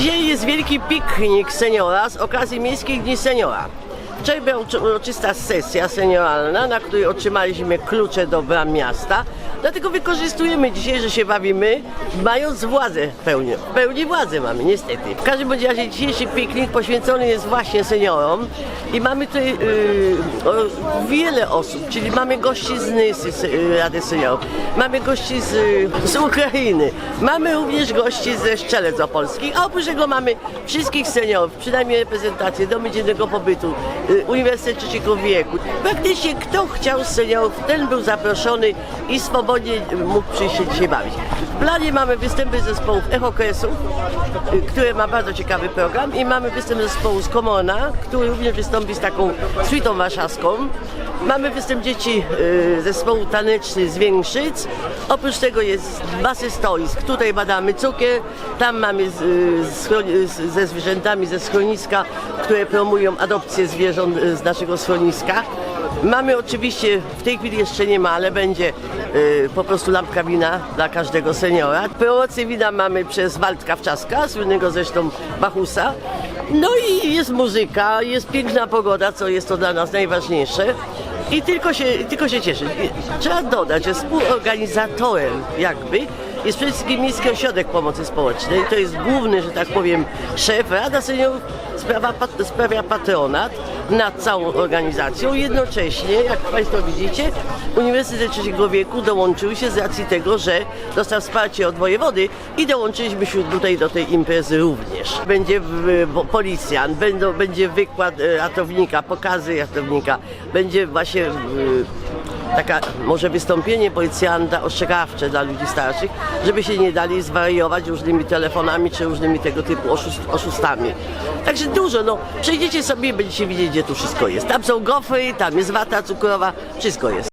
Dzisiaj jest wielki piknik seniora z okazji Miejskich Dni Seniora. Wczoraj była uroczysta sesja senioralna, na której otrzymaliśmy klucze do bram miasta. Dlatego wykorzystujemy dzisiaj, że się bawimy, mając władzę w pełni. W pełni władzę mamy, niestety. W każdym bądź razie dzisiejszy piknik poświęcony jest właśnie seniorom i mamy tutaj yy, wiele osób, czyli mamy gości z Nysy, se- y, Rady Seniorów, mamy gości z, y, z Ukrainy, mamy również gości ze Szczelec Opolskich, a oprócz tego mamy wszystkich seniorów, przynajmniej reprezentację Domu Dziennego Pobytu, y, Uniwersytet Trzeciego Wieku. Praktycznie kto chciał z seniorów, ten był zaproszony i swobodnie mógł przyjść się dzisiaj bawić. W planie mamy występy zespołów Echokresów, y, które ma bardzo ciekawy program i mamy występ zespołu z Komona, który również wystąpi z taką suitą warszawską. Mamy występ dzieci y, zespołu taneczny z Większyc. Oprócz tego jest masy stoisk. Tutaj badamy cukier, tam mamy y, ze zwierzętami ze schroniska, które promują adopcję zwierząt y, z naszego schroniska. Mamy oczywiście, w tej chwili jeszcze nie ma, ale będzie y, po prostu lampka wina dla każdego seniora. Promocję wina mamy przez Waldka Wczaska, słynnego zresztą Bachusa. No i jest muzyka, jest piękna pogoda, co jest to dla nas najważniejsze. I tylko się, tylko się cieszyć. Trzeba dodać, że współorganizatorem jakby jest przede wszystkim Miejski Ośrodek Pomocy Społecznej. To jest główny, że tak powiem, szef. Rada Seniorów sprawa, sprawia patronat nad całą organizacją. Jednocześnie, jak Państwo widzicie, Uniwersytet Trzeciego Wieku dołączył się z racji tego, że dostał wsparcie od wojewody i dołączyliśmy się tutaj do tej imprezy również. Będzie policjant, będą, będzie wykład ratownika, pokazy ratownika, będzie właśnie taka może wystąpienie policjanta ostrzegawcze dla ludzi starszych, żeby się nie dali zwariować różnymi telefonami czy różnymi tego typu oszust, oszustami. Także dużo, no przejdziecie sobie i będziecie widzieć, gdzie tu wszystko jest. Tam są gofry, tam jest wata cukrowa, wszystko jest.